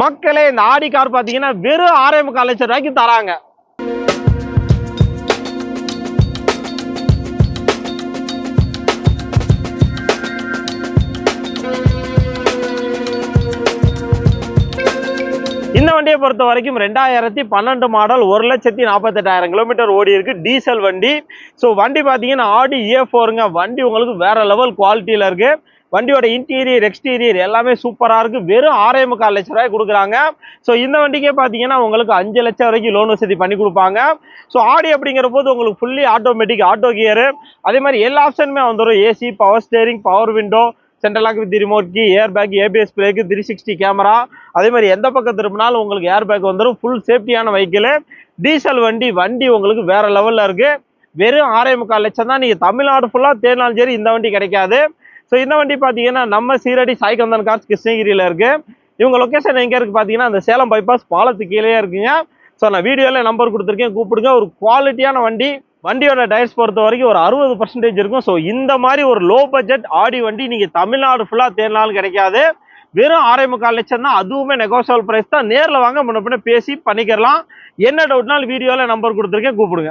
மக்களே இந்த Audi car பார்த்தீங்கன்னா வெறும் ஆறே முக்கால் லட்சம் ரூபாய்க்கு தராங்க. இந்த வண்டியை பொறுத்த வரைக்கும் ரெண்டாயிரத்தி பன்னெண்டு மாடல் ஒரு லட்சத்தி நாற்பத்தெட்டாயிரம் கிலோமீட்டர் ஓடி இருக்கு டீசல் வண்டி. ஸோ வண்டி பார்த்தீங்கன்னா ஆடி ஏ ஃபோருங்க வண்டி உங்களுக்கு வேற லெவல் குவாலிட்டியில் இருக்குது வண்டியோட இன்டீரியர் எக்ஸ்டீரியர் எல்லாமே சூப்பராக இருக்குது வெறும் ஆறே முக்கால் லட்ச ரூபாய் கொடுக்குறாங்க. ஸோ இந்த வண்டிக்கே பார்த்தீங்கன்னா உங்களுக்கு அஞ்சு லட்சம் வரைக்கும் லோன் வசதி பண்ணி கொடுப்பாங்க. ஸோ ஆடி அப்படிங்கிற போது உங்களுக்கு ஃபுல்லி ஆட்டோமேட்டிக் ஆட்டோ கியரு அதே மாதிரி எல்லா ஆப்ஷனுமே வந்துடும் AC power steering power window central lock with remote air bag ABS பிளேக்கு three sixty camera அதே மாதிரி எந்த பக்கம் திரும்பினாலும் உங்களுக்கு ஏர் பேக் வந்துடும் ஃபுல் சேஃப்டியான வெஹிக்கிள் டீசல் வண்டி வண்டி உங்களுக்கு வேறு லெவலில் இருக்குது வெறும் ஆறே முக்கால் லட்சம் தான். நீங்கள் தமிழ்நாடு ஃபுல்லாக தேர்னாலும் சரி இந்த வண்டி கிடைக்காது. ஸோ இந்த வண்டி பார்த்தீங்கன்னா நம்ம சீரடி சாய்கந்தன் கார்ஸ் கிருஷ்ணகிரியில் இருக்குது இவங்க லொக்கேஷன் எங்கே இருக்குது பார்த்தீங்கன்னா அந்த சேலம் பைபாஸ் பாலத்துக்கு கீழே இருக்குங்க. ஸோ நான் வீடியோவில் நம்பர் கொடுத்துருக்கேன் கூப்பிடுங்க. ஒரு குவாலிட்டியான வண்டி வண்டியோட டயர்ஸ் பொறுத்த வரைக்கும் ஒரு அறுபது பர்சன்டேஜ் இருக்கும். ஸோ இந்த மாதிரி ஒரு லோ பட்ஜெட் ஆடி வண்டி நீங்கள் தமிழ்நாடு ஃபுல்லாக தேர்னாலும் கிடைக்காது. வெறும் ஆறே முக்கால் லட்சம் தான். அதுவுமே நெகோசியபிள் ப்ரைஸ் தான். நேரில் வாங்க முன்ன பின்ன பேசி பண்ணிக்கிறலாம். என்ன டவுட்னாலும் வீடியோவில் நம்பர் கொடுத்துருக்கேன் கூப்பிடுங்க.